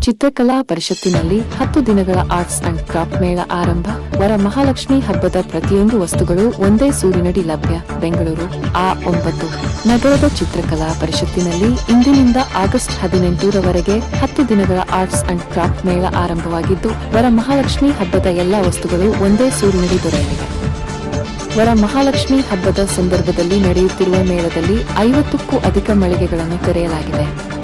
ಚಿತ್ರಕಲಾ ಪರಿಷತ್ತಿನಲ್ಲಿ ಹತ್ತು ದಿನಗಳ ಆರ್ಟ್ಸ್ ಅಂಡ್ ಕ್ರಾಫ್ಟ್ ಮೇಳ ಆರಂಭ. ವರ ಮಹಾಲಕ್ಷ್ಮಿ ಹಬ್ಬದ ಪ್ರತಿಯೊಂದು ವಸ್ತುಗಳು ಒಂದೇ ಸೂರಿನಡಿ ಲಭ್ಯ. ಬೆಂಗಳೂರು ಆ ಒಂಬತ್ತು. ನಗರದ ಚಿತ್ರಕಲಾ ಪರಿಷತ್ತಿನಲ್ಲಿ ಇಂದಿನಿಂದ ಆಗಸ್ಟ್ ಹದಿನೆಂಟರವರೆಗೆ ಹತ್ತು ದಿನಗಳ ಆರ್ಟ್ಸ್ ಅಂಡ್ ಕ್ರಾಫ್ಟ್ ಮೇಳ ಆರಂಭವಾಗಿದ್ದು, ವರ ಮಹಾಲಕ್ಷ್ಮಿ ಹಬ್ಬದ ಎಲ್ಲಾ ವಸ್ತುಗಳು ಒಂದೇ ಸೂರಿನಡಿ ದೊರೆಯಲಿವೆ. ವರ ಮಹಾಲಕ್ಷ್ಮಿ ಹಬ್ಬದ ಸಂದರ್ಭದಲ್ಲಿ ನಡೆಯುತ್ತಿರುವ ಮೇಳದಲ್ಲಿ ಐವತ್ತಕ್ಕೂ ಅಧಿಕ ಮಳಿಗೆಗಳನ್ನು ತೆರೆಯಲಾಗಿದೆ.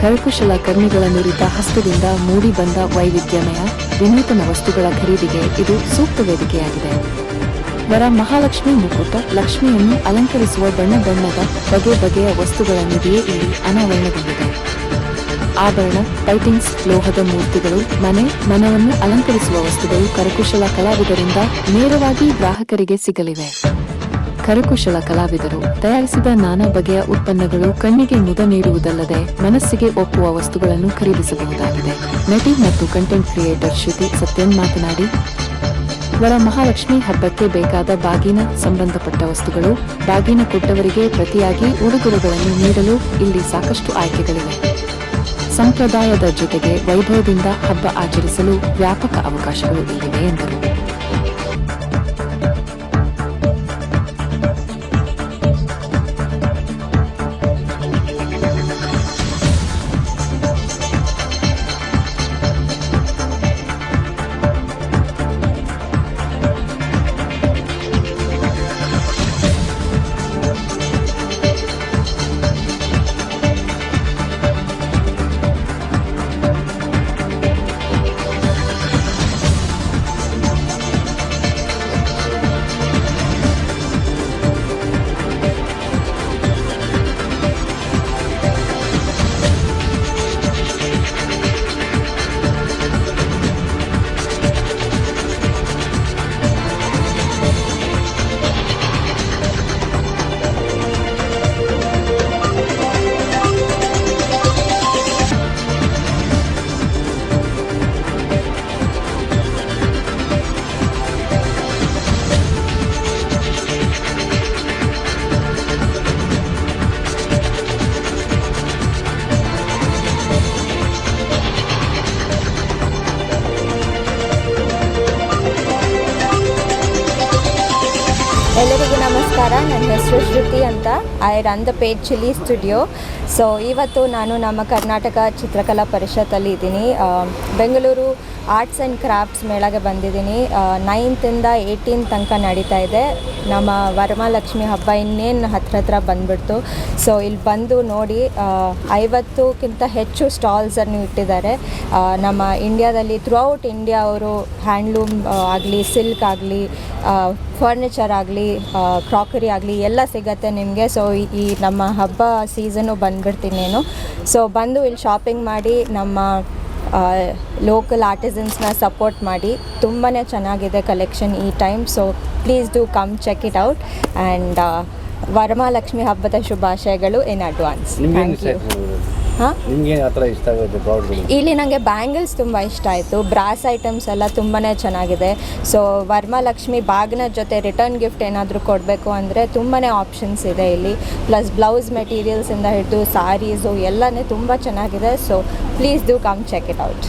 ಕರಕುಶಲ ಕರ್ಮಿಗಳ ನುರಿತ ಹಸ್ತದಿಂದ ಮೂಡಿ ಬಂದ ವೈವಿಧ್ಯಮಯ, ವಿನೂತನ ವಸ್ತುಗಳ ಖರೀದಿಗೆ ಇದು ಸೂಕ್ತ ವೇದಿಕೆಯಾಗಿದೆ. ವರ ಮಹಾಲಕ್ಷ್ಮಿ ಮುಕುಟ, ಲಕ್ಷ್ಮಿಯನ್ನು ಅಲಂಕರಿಸುವ ಬಣ್ಣ ಬಣ್ಣದ ಬಗೆ ಬಗೆಯ ವಸ್ತುಗಳ ನಿಧಿಯೇ ಇಲ್ಲಿ ಅನಾವರಣಗೊಂಡಿದೆ. ಆಭರಣ ಪೈಟಿಂಗ್ಸ್ ಲೋಹದ ಮೂರ್ತಿಗಳು, ಮನೆ, ಮನವನ್ನು ಅಲಂಕರಿಸುವ ವಸ್ತುಗಳು ಕರಕುಶಲ ಕಲಾವಿದರಿಂದ ನೇರವಾಗಿ ಗ್ರಾಹಕರಿಗೆ ಸಿಗಲಿವೆ. ಕರಕುಶಲ ಕಲಾವಿದರು ತಯಾರಿಸಿದ ನಾನಾ ಬಗೆಯ ಉತ್ಪನ್ನಗಳು ಕಣ್ಣಿಗೆ ಮುದ ನೀಡುವುದಲ್ಲದೆ ಮನಸ್ಸಿಗೆ ಒಪ್ಪುವ ವಸ್ತುಗಳನ್ನು ಖರೀದಿಸಬಹುದಾಗಿದೆ. ನಟಿ ಮತ್ತು ಕಂಟೆಂಟ್ ಕ್ರಿಯೇಟರ್ ಶ್ರುತಿ ಸತ್ಯನ್ ಮಾತನಾಡಿ, ವರ ಮಹಾಲಕ್ಷ್ಮಿ ಹಬ್ಬಕ್ಕೆ ಬೇಕಾದ ಬಾಗಿನ ಸಂಬಂಧಪಟ್ಟ ವಸ್ತುಗಳು ಬಾಗಿನ ಕೊಟ್ಟವರಿಗೆ ಪ್ರತಿಯಾಗಿ ಉಡುಗೊರೆಗಳನ್ನು ನೀಡಲು ಇಲ್ಲಿ ಸಾಕಷ್ಟು ಆಯ್ಕೆಗಳಿವೆ. ಸಂಪ್ರದಾಯದ ಜೊತೆಗೆ ವೈಭವದಿಂದ ಹಬ್ಬ ಆಚರಿಸಲು ವ್ಯಾಪಕ ಅವಕಾಶಗಳು ಇಲ್ಲಿವೆ, ಎಂದರು. ನಮಸ್ಕಾರ, ನನ್ನ ಹೆಸರು ಶ್ರುತಿ ಅಂತ. I run the page chilli studio so ಇವತ್ತು ನಾನು ನಮ್ಮ ಕರ್ನಾಟಕ ಚಿತ್ರಕಲಾ ಪರಿಷತ್ತಲ್ಲಿ ಇದ್ದೀನಿ. ಬೆಂಗಳೂರು ಆರ್ಟ್ಸ್ ಆ್ಯಂಡ್ ಕ್ರಾಫ್ಟ್ಸ್ ಮೇಳಗೆ ಬಂದಿದ್ದೀನಿ. ನೈನ್ತಿಂದ ಏಯ್ಟೀನ್ ತನಕ ನಡೀತಾ ಇದೆ. ನಮ್ಮ ವರಮಹಾಲಕ್ಷ್ಮಿ ಹಬ್ಬ ಇನ್ನೇನು ಹತ್ರ ಹತ್ರ ಬಂದ್ಬಿಡ್ತು. ಸೊ ಇಲ್ಲಿ ಬಂದು ನೋಡಿ ಐವತ್ತಕ್ಕಿಂತ ಹೆಚ್ಚು ಸ್ಟಾಲ್ಸನ್ನು ಇಟ್ಟಿದ್ದಾರೆ. ನಮ್ಮ ಇಂಡಿಯಾದಲ್ಲಿ ಥ್ರೂಔಟ್ ಇಂಡಿಯಾ ಅವರು ಹ್ಯಾಂಡ್ಲೂಮ್ ಆಗಲಿ ಸಿಲ್ಕ್ ಆಗಲಿ ಫರ್ನಿಚರ್ ಆಗಲಿ ಕ್ರಾಕರಿ ಆಗಲಿ ಎಲ್ಲ ಸಿಗತ್ತೆ ನಿಮಗೆ. ಸೊ ಈ ನಮ್ಮ ಹಬ್ಬ ಸೀಸನು ನಾನು. ಸೊ ಬಂದು ಇಲ್ಲಿ ಶಾಪಿಂಗ್ ಮಾಡಿ ನಮ್ಮ ಲೋಕಲ್ ಆರ್ಟಿಸನ್ಸ್ನ ಸಪೋರ್ಟ್ ಮಾಡಿ ತುಂಬಾ ಚೆನ್ನಾಗಿದೆ ಕಲೆಕ್ಷನ್ ಈ time so please do come check it out and Varamahalakshmi ಹಬ್ಬದ ಶುಭಾಶಯಗಳು ಇನ್ ಅಡ್ವಾನ್ಸ್ ಥ್ಯಾಂಕ್ ಯು ಹಾಂ? ನಿಮ್ಗೆ ಆ ಥರ ಇಷ್ಟ ಆಗುತ್ತೆ ಪ್ರಾಡಕ್ಟ್ಗಳು ಇಲ್ಲಿ ನನಗೆ ಬ್ಯಾಂಗಲ್ಸ್ ತುಂಬ ಇಷ್ಟ ಆಯಿತು. ಬ್ರಾಸ್ ಐಟಮ್ಸ್ ಎಲ್ಲ ತುಂಬಾ ಚೆನ್ನಾಗಿದೆ. ಸೊ ವರ್ಮಾಲಕ್ಷ್ಮಿ ಬಾಗ್ನ ಜೊತೆ ರಿಟರ್ನ್ ಗಿಫ್ಟ್ ಏನಾದರೂ ಕೊಡಬೇಕು ಅಂದರೆ ತುಂಬಾ ಆಪ್ಷನ್ಸ್ ಇದೆ ಇಲ್ಲಿ. ಪ್ಲಸ್ ಬ್ಲೌಸ್ ಮೆಟೀರಿಯಲ್ಸಿಂದ ಹಿಡಿದು ಸಾರೀಸು ಎಲ್ಲನೇ ತುಂಬ ಚೆನ್ನಾಗಿದೆ. So please do come check it out